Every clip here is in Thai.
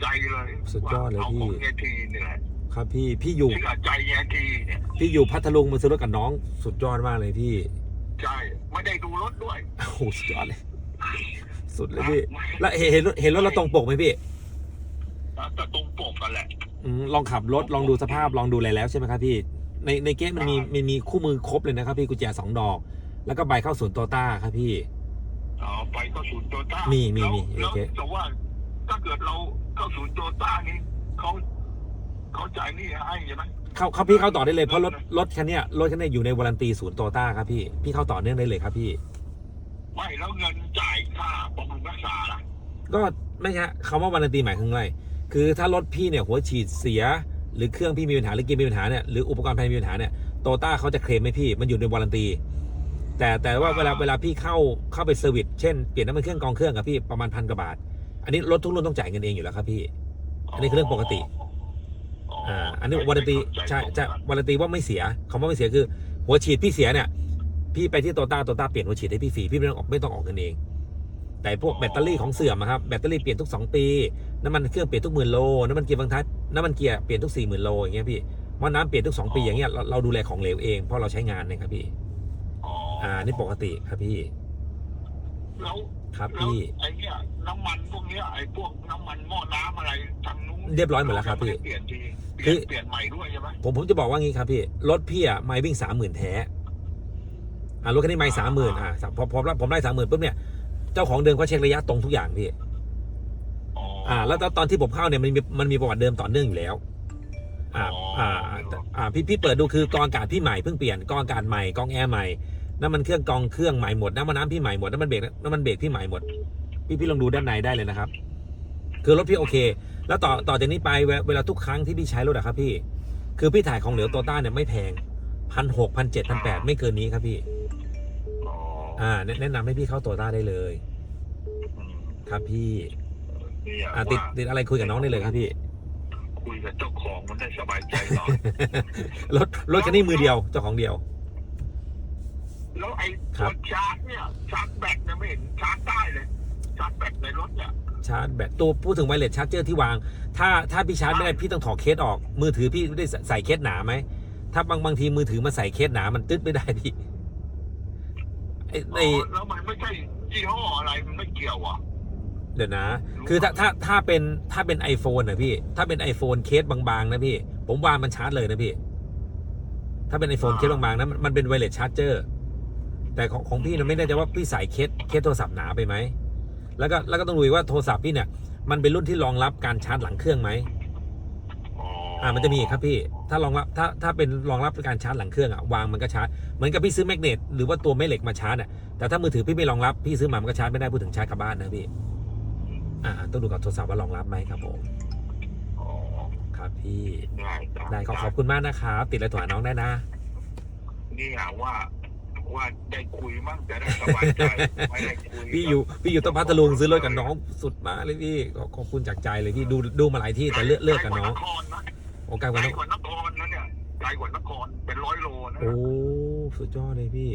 ใจเลยสุดยอดเลยว่าพี่เอาของเฮียทีนี่แหละครับพี่พี่อยู่เชื่อใจเฮียทีเนี่ยพี่อยู่พัทลุงมาซื้อรถกับน้อง สุดยอดมากเลยพี่ใช่ไม่ได้ดูรถด้วยโอ้โหสุดยอดเลย สุดเลยพี่ แล้วเห็นเห็นรถเห็นรถเราตรงปกไหมพี่แต่ตรงปกกันแหละ อืมลองขับรถลองดูสภาพลองดูอะไรแล้วใช่ไหมครับพี่ ในในเกมมันมีมันมีคู่มือครบเลยนะครับ พี่กุญแจสองดอก แล้วก็ใบเข้าศูนย์โตต้าครับพี่อ๋อไปเข้าศูนย์โตต้ามีมีมีมีแล้วโอเคแต่ว่า ถ้าเกิดเราเข้าศูนย์โตต้านี่เขาเขาจ่ายหนี่ให้ใช่ไหมเข้าเข้าพี่เข้าต่อได้เลยเพราะรถรถคันเนี้ยรถคันเนี้ยอยู่ในวารันตีศูนย์โตต้าครับพี่พี่เข้าต่อเนื่องได้เลยครับพี่ ไม่แล้วเงินจ่ายค่าบำรุงรักษาล่ะก็ไม่ใช่คำว่าวารันตีหมายถึงอะไรคือถ้ารถพี่เนี่ยหัวฉีดเสีย หรือเครื่องพี่มีปัญหาหรือเกียร์มีปัญหาเนี่ยหรืออุปกรณ์ภายในมีปัญหาเนี่ยโตต้าเขาจะเคลมให้พี่มันอยู่ในวารันตี แต่แต่ว่าเวลาเวลาพี่เข้าเข้าไปเซอร์วิสเช่นเปลี่ยนน้ำมันเครื่องกองเครื่องกับพี่ประมาณพันกว่าบาท อันนี้รถทุกรุ่นต้องจ่ายเงินเองอยู่แล้วครับพี่ อันนี้คือเรื่องปกติ อ่า อันนี้วารันตีใช่ใช่วารันตีว่าไม่เสียคำว่าไม่เสียคือ หัวฉีดพี่เสียเนี่ย พี่ไปที่โตต้าโตต้าเปลี่ยนหัวฉีดให้พี่ฟรีพี่ไม่ต้องออกไม่ต้องออกเงินเอง แต่พวกแบตเตอรี่ของเสื่อมอะครับแบตเตอรี่เปลี่ยนทุก 2 ปี น้ำมันเครื่องเปลี่ยนทุกหมื่นโล น้ำมันเกียร์บางทัดน้ำมันเกียร์เปลี่ยนทุก4ี่หมื่นโลอย่างเงี้ยพี่ว่าน้ำเปลี่ยนทุก 2 ปีอย่างเงี้ยเราเราดูแลของเหลวเองเพราะเราใช้งานนะครับพี่อ๋ออ่า นี่ปกติครับพี่ แล้วครับแล้วพี่ ไอ้เนี่ยน้ำมันพวกเนี้ยไอ้พวกน้ำมันหม้อน้ำอะไรทางนู้นเรียบร้อยหมดแล้วครับพี่เายังไม่ได้เปลี่ยนทีเปคืลี่ยอนเปลี่ยนใหม่ด้วยใช่ไหม ผมผมจะบอกว่างี้ครับพี่ รถพี่อะไม่วิ่งสามหมื่นแท้อ่ารถคันนี้ไม่สามหมื่นอ่าพอพอผมได้สามหมื่นปุ๊บเนี่ย เจ้าของเดิมเขาเช็คระยะตรงทุกอย่างพี่ อ๋ออ่า แล้วตอนตอนที่ผมเข้าเนี่ยมันมีมันมีประวัติเดิมต่อเนื่องอยู่แล้ว อ่า อ่า อ่าพี่พี่เปิดดูคือกองอากาศพี่ใหม่เพิ่งเปลี่ยนกองอากาศใหม่กองแอร์ใหม่ น้ำมันเครื่องกองเครื่องใหม่หมดน้ำมันน้ำพี่ใหม่หมดน้ำมันเบรกน้ำมันเบรกพี่ใหม่หมด พี่พี่ลองดูด้านในได้เลยนะครับ คือรถพี่โอเค แล้วต่อต่อจากนี้ไปเวลาเวลาทุกครั้งที่พี่ใช้รถอะครับพี่ คือพี่ถ่ายของเหลวโตต้าเนี่ยไม่แพงพันหกพันเจ็ดพันแปดไม่เกินนี้ครับพี่อ๋ออ่าแนะแนะนำให้พี่เข้าโตต้าได้เลยอืมครับพี่เนี่ยอ่าติดว่าติดอะไรคุยกับน้องได้เลยครับพี่คุยกับเจ้าของมันได้สบายใจหน่อยรถรถคันนี้มือเดียวเจ้าของเดียว แล้วไอ้ครัตัวบ ชาร์จเนี่ยชาร์จแบตเนี่ยไม่เห็นชาร์จได้เลย ชาร์จแบตในรถเนี่ยชาร์จแบตตัวพูดถึงไวเลสชาร์จเจอร์ที่วาง ถ้าถ้าพี่ชาร์จไม่ได้พี่ต้องถอดเคสออก มือถือพี่ได้ใส่เคสหนาไหม ถ้าบางบางทีมือถือมาใส่เคสหนามันตึ๊ดไม่ได้พี่ไอ้อ๋ไอ้อแล้วมันไม่ใช่ยี่ห้ออะไรมันไม่เกี่ยวอะเดี๋ยวนะ คือถ้าถ้าถ้าเป็นถ้าเป็น iPhone นะพี่ ถ้าเป็น iPhone เคสบางๆนะพี่ ผมวางมันชาร์จเลยนะพี่ ถ้าเป็น iPhone เคสบางๆนะมันมันเป็นไวเลสชาร์จเจอร์ แต่ของของพี่นะไม่แน่ใจว่าพี่ใส่เคสเคสโทรศัพท์หนาไปไหมแล้วก็แล้วก็ต้องดูอีกว่าโทรศัพท์พี่เนี่ยมันเป็นรุ่นที่รองรับการชาร์จหลังเครื่องไหมอ๋ออ่ามันจะมีอีกครับพี่ ถ้ารองรับถ้าถ้าเป็นรองรับการชาร์จหลังเครื่องอะวางมันก็ชาร์จเหมือนกับพี่ซื้อแมกเนตหรือว่าตัวแม่เหล็กมาชาร์จอะแต่ถ้ามือถือพี่ไม่รองรับพี่ซื้อมามันก็ชาร์จไม่ได้พูดถึงชาร์จกลับบ้านนะพี่อ่าต้องดูกับโทรศัพท์ว่ารองรับไหมครับผมอ๋อครับพี่ได้ได้ขอขอบคุณมากนะครับติดอะไรตัวหาน้องได้นะนี่หาว่า ว่าได้คุยมั่งจะได้สบายใจไม่ได้คุยพี่อยู่พี่อยู่ต้นพัทลุงซื้อรถกับน้องสุดมากเลยพี่ขอขอบคุณจากใจเลยพี่ดูดูมาหลายที่แต่เลือกเลือกกับน้องไกลกว่านครนะโอกาสไกกัลนน้องกว่านครนะเนี่ยไกลกว่านครเป็นร้อยโลนะโอ้สุดยอดเลยพี่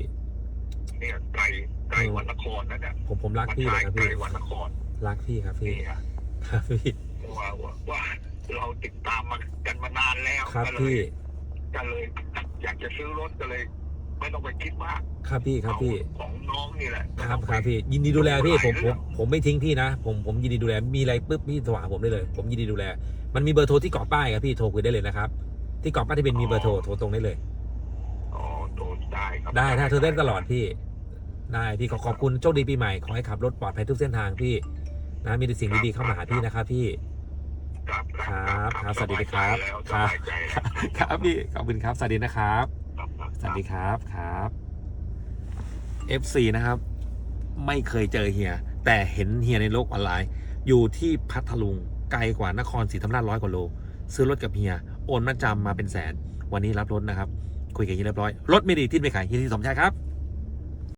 เนี่ยไกลไกลกว่านครนะเนี่ยผมผมรักพี่เลยครับไกลพี่กว่านครรักพี่ครับพี่นี่อะครับพี่ว่าว่าว่าเราติดตามมากันมานานแล้วครับก็เลยพี่ก็เลยอยากจะซื้อรถก็เลย ไม่ต้องไปคิดมากครับพี่ครับพี่ เอาของน้องนี่แหละครับครับพี่ ยินดีดูแลพี่ผมผมผมไม่ทิ้งพี่นะ ผมผมยินดีดูแลมีอะไรปุ๊บพี่โทรหาผมได้เลย ผมยินดีดูแล มันมีเบอร์โทรที่เกาะป้ายครับพี่โทรคุยได้เลยนะครับที่เกาะป้ายที่เป็นมีเบอร์โทรโทรตรงได้เลย อ๋อโทรได้ครับได้ถ้าโทรได้ตลอดพี่ได้พี่ขอขอบคุณโชคดีปีใหม่ขอให้ขับรถปลอดภัยทุกเส้นทางพี่นะมีแต่สิ่งดีๆเข้ามาหาพี่นะครับพี่ ครับครับครับสวัสดีครับแล้วคสรับบายใจแล้ว ครับพี่ขอบคุณครับสวัสดีนะครับครับครับ สวัสดีครับครับ FC นะครับ ไม่เคยเจอเฮีย แต่เห็นเฮียในโลกออนไลน์ อยู่ที่พัทลุงไกลกว่านครศรีธรรมราชร้อยกว่าโล ซื้อรถกับเฮีย โอนมาจำมาเป็นแสน วันนี้รับรถนะครับ คุยกันยี่เรียบร้อย รถไม่ดีที่ไม่ขายเฮียที่สมชายครับ